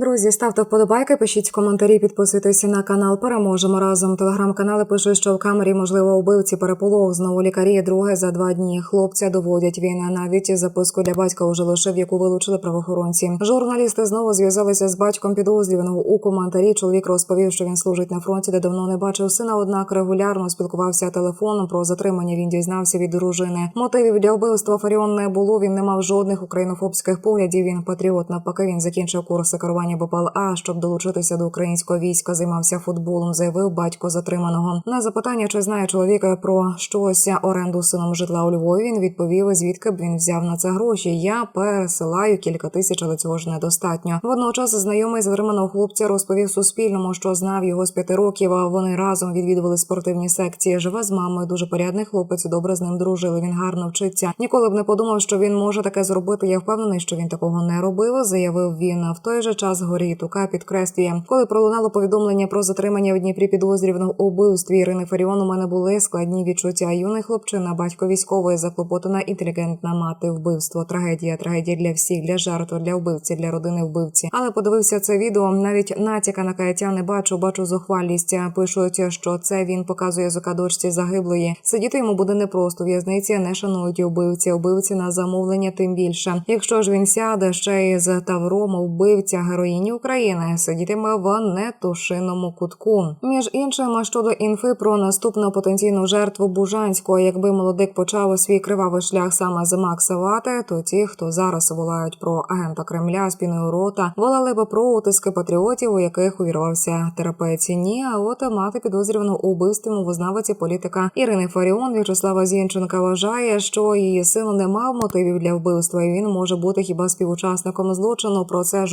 Друзі, ставте вподобайки, пишіть коментарі, підписуйтесь на канал. Переможемо разом. Телеграм-канали пишуть, що в камері можливо убивці переполох. Знову лікарі. Друге за два дні. Хлопця доводять війна. Навіть записку для батька уже лишив, яку вилучили правоохоронці. Журналісти знову зв'язалися з батьком підозрюваного у коментарі. Чоловік розповів, що він служить на фронті, де давно не бачив сина. Однак регулярно спілкувався телефоном. Про затримання він дізнався від дружини. Мотивів для вбивства Фаріон не було. Він не мав жодних українофобських поглядів. Він патріот. Навпаки, він закінчив курси керування БПЛА, щоб долучитися до українського війська. Займався футболом. Заявив батько затриманого. На запитання, чи знає чоловіка про щось оренду сином житла у Львові. Він відповів, звідки б він взяв на це гроші. Я пересилаю кілька тисяч, але цього ж недостатньо. Водночас знайомий затриманого хлопця розповів Суспільному, що знав його з п'яти років. Вони разом відвідували спортивні секції. Живе з мамою. Дуже порядний хлопець. Добре з ним дружили. Він гарно вчиться. Ніколи б не подумав, що він може таке зробити. Я впевнений, що він такого не робив. Заявив він. В той же час горі Тука підкреслює, коли пролунало повідомлення про затримання в Дніпрі підозрюваного у вбивстві Ірини Фаріон. У мене були складні відчуття. Юний хлопчина, батько військової, заклопотана інтелігентна мати. Вбивство, трагедія, трагедія для всіх, для жертв, для вбивці, для родини вбивці. Але подивився це відео. Навіть натяка на каяття не бачу. Бачу зухвалість. Пишуть, що це він показує язика дочці загиблої. Сидіти йому буде непросто. В'язниці не шанують вбивці. Вбивці на замовлення тим більше. Якщо ж він сяде ще й з Тавром, вбивця героїні України, сидітиме в нетушиному кутку. Між іншим, щодо інфи про наступну потенційну жертву Бужанського, якби молодик почав свій кривавий шлях саме з Макса Вати, то ті, хто зараз волають про агента Кремля спіною рота, волали би про утиски патріотів, у яких увірвався терапевці. Ні, а от мати підозрювану у вбивстві мовознавиці політика Ірини Фаріон В'ячеслава Зінченка вважає, що її син не мав мотивів для вбивства, і він може бути хіба співучасником злочину. Про це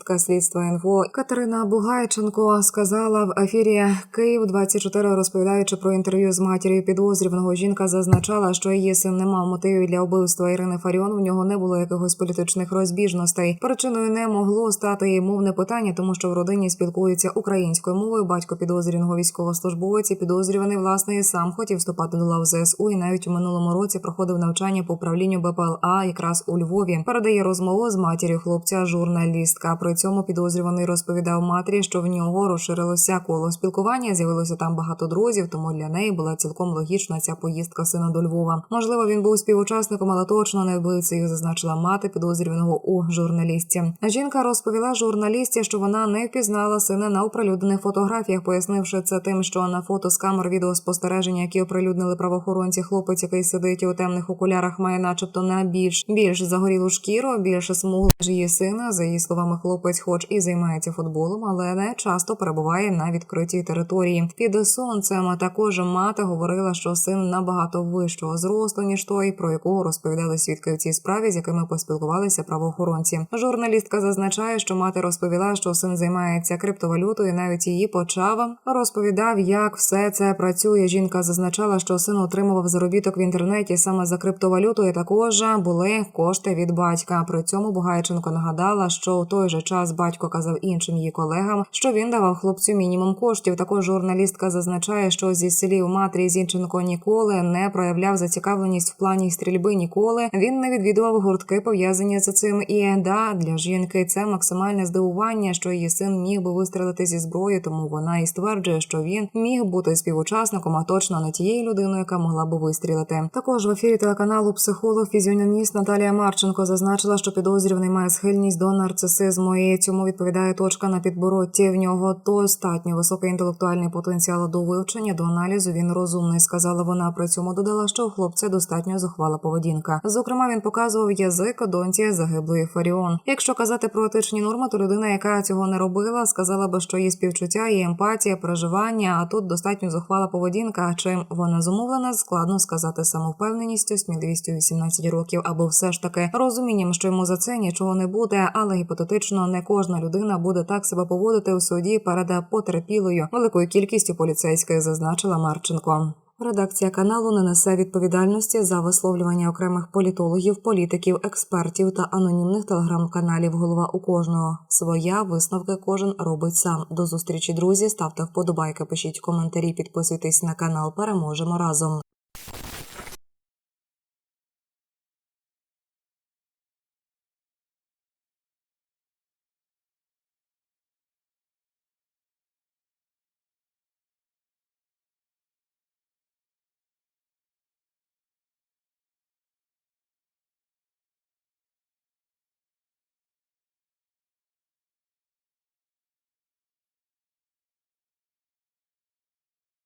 журналістка слідства інфо Катерина Бугайченко сказала в ефірі Київ 24 розповідаючи про інтерв'ю з матір'ю підозрюваного. Жінка зазначала, що її син не мав мотивів для вбивства Ірини Фаріон. В нього не було якихось політичних розбіжностей. Причиною не могло стати і мовне питання, тому що в родині спілкуються українською мовою. Батько підозрюваного військовослужбовець і підозрюваний власне і сам хотів вступати до лав ЗСУ. І навіть у минулому році проходив навчання по управлінню БПЛА якраз у Львові. Передає розмову з матір'ю хлопця, журналістка. При цьому підозрюваний розповідав матері, що в нього розширилося коло спілкування. З'явилося там багато друзів, тому для неї була цілком логічна ця поїздка сина до Львова. Можливо, він був співучасником, але точно не вбивцею, зазначила мати підозрюваного у журналісті. Жінка розповіла журналісті, що вона не впізнала сина на оприлюднених фотографіях, пояснивши це тим, що на фото з камер відеоспостереження, які оприлюднили правоохоронці, хлопець, який сидить у темних окулярах, має, начебто, на більш більш загорілу шкіру, більше смуг ніж її сина. За її словами, хлопець, хоч і займається футболом, але не часто перебуває на відкритій території. Під сонцем також мати говорила, що син набагато вищого зросту ніж той, про якого розповідали свідки в цій справі, з якими поспілкувалися правоохоронці. Журналістка зазначає, що мати розповіла, що син займається криптовалютою. Навіть її почав розповідав, як все це працює. Жінка зазначала, що син отримував заробіток в інтернеті саме за криптовалютою. Також були кошти від батька. При цьому Бугайченко нагадала, що у той же час батько казав іншим її колегам, що він давав хлопцю мінімум коштів. Також журналістка зазначає, що зі слів матері Зінченко ніколи не проявляв зацікавленість в плані стрільби. Ніколи він не відвідував гуртки, пов'язані з цим. І да, для жінки це максимальне здивування, що її син міг би вистрелити зі зброї, тому вона і стверджує, що він міг бути співучасником, а точно не тією людиною, яка могла би вистрілити. Також в ефірі телеканалу психолог фізіономіст Наталія Марченко зазначила, що підозрюваний має схильність до нарцисизму, і цьому відповідає точка на підборотті. В нього достатньо високий інтелектуальний потенціал до вивчення, до аналізу. Він розумний, сказала вона. При цьому додала, що у хлопця достатньо зухвала поведінка. Зокрема, він показував язик доньці загиблої Фаріон. Якщо казати про етичні норми, то людина, яка цього не робила, сказала би, що є співчуття, є емпатія, переживання. А тут достатньо зухвала поведінка. Чим вона зумовлена, складно сказати самовпевненістю, сміливістю 18 років, або все ж таки розумінням, що йому за це нічого не буде, але гіпотетично не кожна людина буде так себе поводити у суді перед потерпілою великою кількістю поліцейських, зазначила Марченко. Редакція каналу не несе відповідальності за висловлювання окремих політологів, політиків, експертів та анонімних телеграм-каналів. Голова у кожного своя висновки кожен робить сам. До зустрічі, друзі. Ставте вподобайки, пишіть коментарі, підписуйтесь на канал. Переможемо разом.